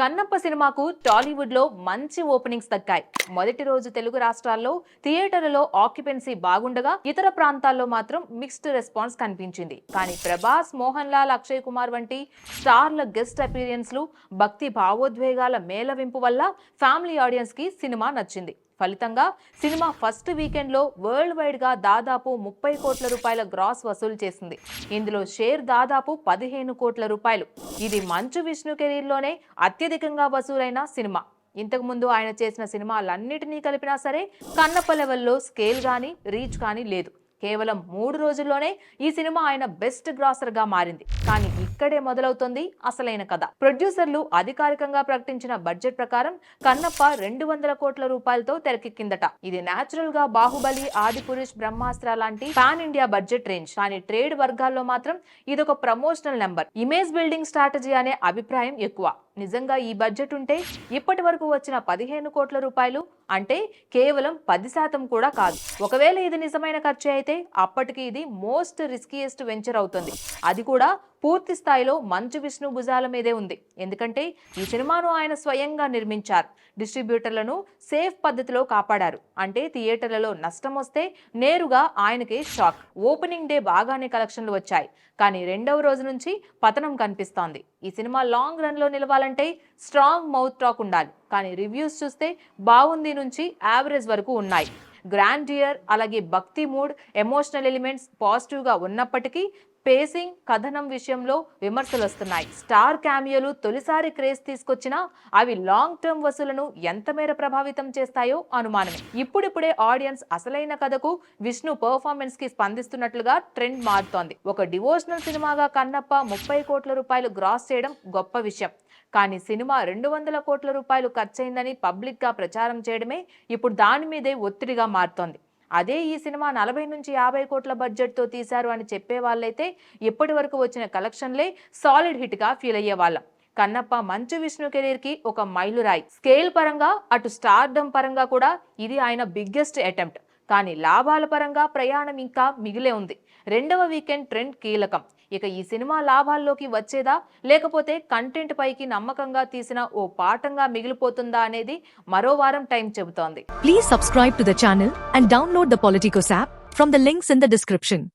కన్నప్ప సినిమాకు టాలీవుడ్లో మంచి ఓపెనింగ్స్ దక్కాయి. మొదటి రోజు తెలుగు రాష్ట్రాల్లో థియేటర్లలో ఆక్యుపెన్సీ బాగుండగా ఇతర ప్రాంతాల్లో మాత్రం మిక్స్డ్ రెస్పాన్స్ కనిపించింది. కానీ ప్రభాస్ మోహన్ లాల్ అక్షయ్ కుమార్ వంటి స్టార్ల గెస్ట్ అపీరియన్స్లు భక్తి భావోద్వేగాల మేళవింపు వల్ల ఫ్యామిలీ ఆడియన్స్కి సినిమా నచ్చింది. ఫలితంగా సినిమా ఫస్ట్ వీకెండ్లో వరల్డ్ వైడ్గా దాదాపు ముప్పై కోట్ల రూపాయల గ్రాస్ వసూలు చేసింది. ఇందులో షేర్ దాదాపు పదిహేను కోట్ల రూపాయలు. ఇది మంచు విష్ణు కెరీర్లోనే అత్యధికంగా వసూలైన సినిమా. ఇంతకుముందు ఆయన చేసిన సినిమాలన్నిటినీ కలిపినా సరే కన్నప్ప లెవెల్లో స్కేల్ కానీ రీచ్ కానీ లేదు. కేవలం మూడు రోజుల్లోనే ఈ సినిమా ఆయన బెస్ట్ గ్రాసర్గా మారింది. కానీ ఇక్కడే మొదలవుతుంది అసలైన కథ. ప్రొడ్యూసర్లు అధికారికంగా ప్రకటించిన బడ్జెట్ ప్రకారం కన్నప్ప రెండు వందల కోట్ల రూపాయలతో తెరకెక్కిందట. ఇది నేచురల్గా బాహుబలి ఆదిపురుష్ బ్రహ్మాస్త్ర లాంటి పాన్ ఇండియా బడ్జెట్ రేంజ్. కానీ ట్రేడ్ వర్గాల్లో మాత్రం ఇదొక promotional number. Image building strategy అనే అభిప్రాయం ఎక్కువ. నిజంగా ఈ బడ్జెట్ ఉంటే ఇప్పటి వరకు వచ్చిన పదిహేను కోట్ల రూపాయలు అంటే కేవలం పది శాతం కూడా కాదు. ఒకవేళ ఇది నిజమైన ఖర్చు అయితే అప్పటికి ఇది మోస్ట్ రిస్కియెస్ట్ వెంచర్ అవుతుంది. అది కూడా పూర్తి స్థాయిలో మంచు విష్ణు భుజాల మీదే ఉంది. ఎందుకంటే ఈ సినిమాను ఆయన స్వయంగా నిర్మించారు. డిస్ట్రిబ్యూటర్లను సేఫ్ పద్ధతిలో కాపాడారు. అంటే థియేటర్లలో నష్టం వస్తే నేరుగా ఆయనకే షాక్. ఓపెనింగ్ డే బాగానే కలెక్షన్లు వచ్చాయి. కానీ రెండవ రోజు నుంచి పతనం కనిపిస్తోంది. ఈ సినిమా లాంగ్ రన్లో నిలవాలంటే స్ట్రాంగ్ మౌత్ టాక్ ఉండాలి. కానీ రివ్యూస్ చూస్తే బాగుంది నుంచి యావరేజ్ వరకు ఉన్నాయి. గ్రాండియర్ అలాగే భక్తి మూడ్ ఎమోషనల్ ఎలిమెంట్స్ పాజిటివ్గా ఉన్నప్పటికీ పేసింగ్ కథనం విషయంలో విమర్శలు వస్తున్నాయి స్టార్ క్యామియోలు తొలిసారి క్రేజ్ తీసుకొచ్చినా అవి లాంగ్ టర్మ్ వసూలను ఎంత మేర ప్రభావితం చేస్తాయో అనుమానమే. ఇప్పుడిప్పుడే ఆడియన్స్ అసలైన కథకు విష్ణు పర్ఫార్మెన్స్కి స్పందిస్తున్నట్లుగా ట్రెండ్ మారుతోంది. ఒక డివోషనల్ సినిమాగా కన్నప్ప ముప్పై కోట్ల రూపాయలు గ్రాస్ చేయడం గొప్ప విషయం. కానీ సినిమా రెండు వందల కోట్ల రూపాయలు ఖర్చయిందని పబ్లిక్గా ప్రచారం చేయడమే ఇప్పుడు దాని మీదే ఒత్తిడిగా మారుతోంది. అదే ఈ సినిమా నలభై నుంచి యాభై కోట్ల బడ్జెట్తో తీశారు అని చెప్పే వాళ్ళైతే ఇప్పటి వరకు వచ్చిన కలెక్షన్లే సాలిడ్ హిట్గా ఫీల్ అయ్యే వాళ్ళం కన్నప్ప మంచు విష్ణు కెరీర్కి ఒక మైలురాయి. స్కేల్ పరంగా అటు స్టార్డమ్ పరంగా కూడా ఇది ఆయన బిగ్గెస్ట్ అటెంప్ట్. కానీ లాభాల పరంగా ప్రయాణం ఇంకా మిగిలే ఉంది. రెండవ వీకెండ్ ట్రెండ్ కీలకం. ఇక ఈ సినిమా లాభాల్లోకి వచ్చేదా? లేకపోతే కంటెంట్ పైకి నమ్మకంగా తీసిన ఓ పాఠంగా మిగిలిపోతుందా అనేది మరో వారం టైం చెబుతోంది. Please subscribe to the channel and download the Politicos app from the links in the description